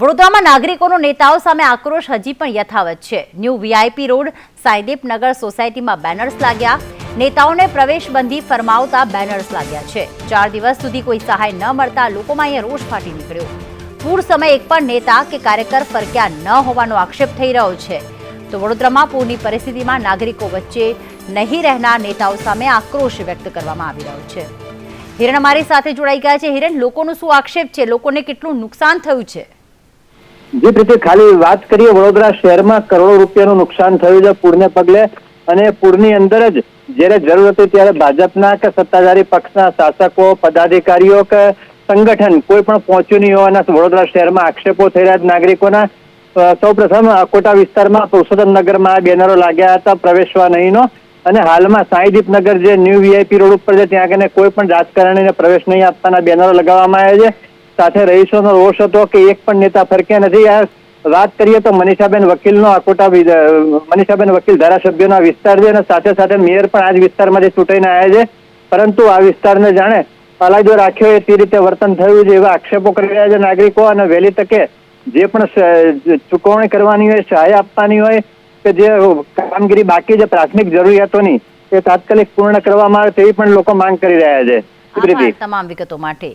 વડોદરામાં નાગરિકોનો નેતાઓ સામે આક્રોશ હજી પણ યથાવત છે. ન્યૂ વીઆઈપી રોડ, સાંઈદીપ નગર સોસાયટીમાં બેનર્સ લાગ્યા. નેતાઓને પ્રવેશબંધી ફરમાવતા બેનર્સ લાગ્યા છે. ચાર દિવસ સુધી કોઈ સહાય ન મળતા લોકોમાં અહીંયા રોષ ફાટી નીકળ્યો. પૂર સમયે એક પણ નેતા કે કાર્યકર ફરક્યા ન હોવાનો આક્ષેપ થઈ રહ્યો છે. તો વડોદરામાં પૂરની પરિસ્થિતિમાં નાગરિકો વચ્ચે નહીં રહેનાર નેતાઓ સામે આક્રોશ વ્યક્ત કરવામાં આવી રહ્યો છે. હિરણ અમારી સાથે જોડાઈ ગયા છે. હિરણ, લોકોનો શું આક્ષેપ છે? લોકોને કેટલું નુકસાન થયું છે? જી રીતે ખાલી વાત કરીએ, વડોદરા શહેરમાં કરોડો રૂપિયાનું નુકસાન થયું છે પૂરને પગલે અને પૂરની અંદર જ જ્યારે જરૂર હતી ત્યારે ભાજપના કે સત્તાધારી પક્ષના શાસકો, પદાધિકારીઓ કે સંગઠન કોઈ પણ પહોંચ્યું નહીં હોવાના વડોદરા શહેરમાં આક્ષેપો થઈ રહ્યા નાગરિકોના સૌ પ્રથમ અકોટા વિસ્તારમાં પુરુષોત્તમ નગરમાં બેનરો લાગ્યા હતા, પ્રવેશવા નહીંનો અને હાલમાં સાંઈદીપનગર જે ન્યૂ વીઆઈપી રોડ ઉપર છે, ત્યાં કને કોઈ પણ રાજકારણીને પ્રવેશ નહીં આપવાના બેનરો લગાવવામાં આવ્યા છે. સાથે રહીશોનો રોષ હતો કે એક પણ નેતા ફરક્યા નથી. આ વાત કરીએ તો મનીષાબેન વકીલનો આકોટા મનીષાબેન વકીલ ધારાસભ્યનો વિસ્તાર છે અને સાથે સાથે મેયર પણ આ જ વિસ્તારમાંથી ચૂંટાઈને આવ્યા છે. પરંતુ આ વિસ્તારને જાણે અલાયદો રાખ્યો એ તે રીતે વર્તન થયું છે એવા આક્ષેપો કરી રહ્યા છે નાગરિકો અને વહેલી તકે જે પણ ચૂકવણી કરવાની હોય સહાય આપવાની હોય કે જે કામગીરી બાકી છે પ્રાથમિક જરૂરિયાતોની એ તાત્કાલિક પૂર્ણ કરવામાં આવે તેવી પણ લોકો માંગ કરી રહ્યા છે. તમામ વિગતો માટે